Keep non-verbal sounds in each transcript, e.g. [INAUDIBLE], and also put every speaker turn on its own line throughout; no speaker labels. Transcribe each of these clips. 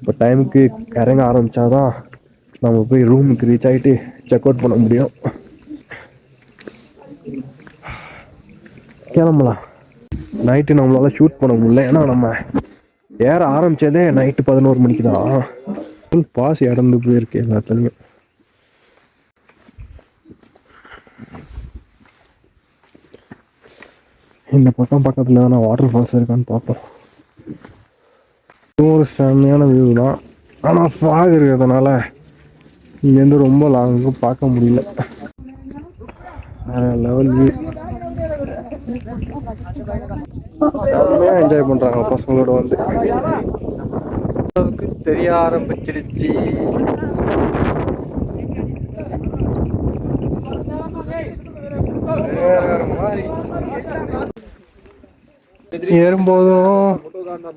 இப்போ டைமுக்கு இறங்க ஆரம்பிச்சாதான் நம்ம போய் ரூமுக்கு ரீச் ஆகிட்டு செக் அவுட் பண்ண முடியும். கிளம்பலாம். நைட்டு நம்மளால ஷூட் பண்ண முடியல. ஏன்னா நம்ம ஏற ஆரம்பிச்சதே நைட்டு பதினோரு மணிக்கு தான் பாஸ் இடந்து போயிருக்கு எல்லாத்துலேயும். இந்த பக்கம் பக்கத்தில் எதனா வாட்டர் ஃபால்ஸ் இருக்கான்னு பார்ப்போம். ஒரு செம்மையான வியூ தான். ஆனால் ஃபாக் இருக்கிறதுனால இங்கேருந்து ரொம்ப லாங்கும் பார்க்க முடியல. வேற லெவல் வியூ செம்மையாக என்ஜாய் பண்ணுறாங்க பசங்களோட வந்து. அளவுக்கு தெரிய ஆரம்பிச்சிருச்சு. வேற மாதிரி. ஏறும்போதும்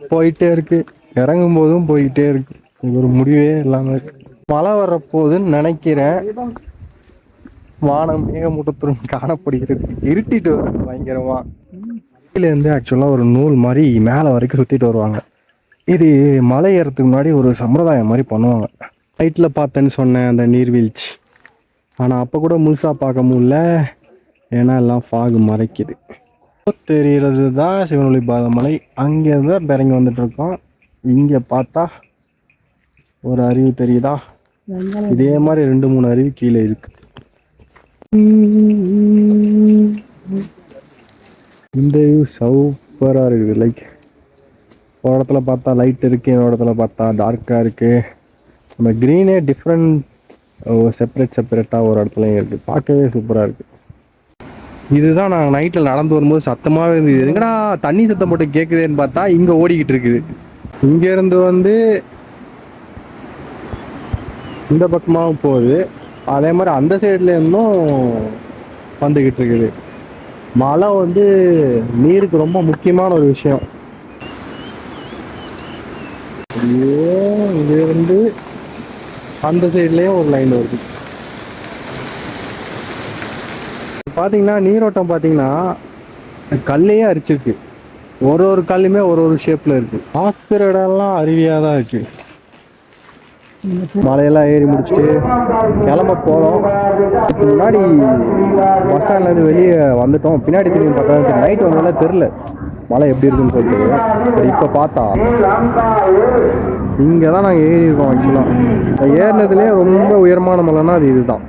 போயிட்டே இருக்கு. இறங்கும் போதும் போயிட்டே இருக்கு. இது ஒரு முடிவே இல்லாம இருக்கு. மழை வரப்போகுதுன்னு நினைக்கிறேன். வானம் மேகமூட்டத்துடன் [LAUGHS] காணப்படுகிறது. இருட்டிட்டு வருது பயங்கரமா. இருந்து ஆக்சுவலாக ஒரு நூல் மாதிரி மேலே வரைக்கும் சுற்றிட்டு வருவாங்க. இது மலை ஏறதுக்கு முன்னாடி ஒரு சம்பிரதாயம் மாதிரி பண்ணுவாங்க. நைட்டில் பார்த்தேன்னு சொன்னேன் அந்த நீர்வீழ்ச்சி. ஆனால் அப்போ கூட முழுசாக பார்க்க முடியல. ஏன்னா எல்லாம் ஃபாகு மறைக்குது. தெரிகிறது தான் சிவனொளி பாதமலை. அங்கேருந்து தான் இறங்கி வந்துட்டு இருக்கோம் இங்கே பார்த்தா ஒரு அருவி தெரியுதா? இதே மாதிரி ரெண்டு மூணு அருவி கீழே இருக்கு. இந்த வியூ சூப்பராக இருக்குது. லைக் ஒரு இடத்துல பார்த்தா லைட் இருக்கு ஒரு இடத்துல பார்த்தா டார்க்காக இருக்கு. நம்ம க்ரீனே டிஃப்ரெண்ட் செப்பரேட் செப்பரேட்டாக ஒரு இடத்துலையும் இருக்கு. பார்க்கவே சூப்பராக இருக்கு. இதுதான் நாங்கள் நைட்டில் நடந்து வரும்போது சத்தமாகவே இருந்தது. எங்கடா தண்ணி சத்தம் போட்டு கேட்குதேன்னு பார்த்தா இங்கே ஓடிக்கிட்டு இருக்குது. இங்கேருந்து வந்து இந்த பக்கமாகவும் போகுது. அதே மாதிரி அந்த சைட்லேருந்தும் வந்துக்கிட்டு இருக்குது. மழை வந்து நீருக்கு ரொம்ப முக்கியமான ஒரு விஷயம். இங்கேருந்து அந்த சைட்லேயும் ஒரு லைன் வருது. பார்த்தீங்கன்னா நீரோட்டம் பார்த்தீங்கன்னா கல்லையே அரிச்சிருக்கு. ஒரு ஒரு கல்லுமே ஒரு ஒரு ஷேப்பில் இருக்கு. ஆஸ்பிற இடம்லாம் அருவியாக தான் இருக்கு. மலையெல்லாம் ஏறி முடிச்சுட்டு கிளம்ப போகிறோம் முன்னாடி பஸ் ஸ்டாண்ட்லேருந்து வெளியே வந்துட்டோம். பின்னாடி திரும்பி பார்த்தா நைட் வந்தால தெரில மலை எப்படி இருக்குன்னு சொல்லிட்டு. இப்போ பார்த்தா. இங்கே தான் நாங்கள் ஏறி இருக்கோம் ஆக்சுவலாக ஏறினதுலேயே ரொம்ப உயரமான மலைன்னா அது இதுதான்.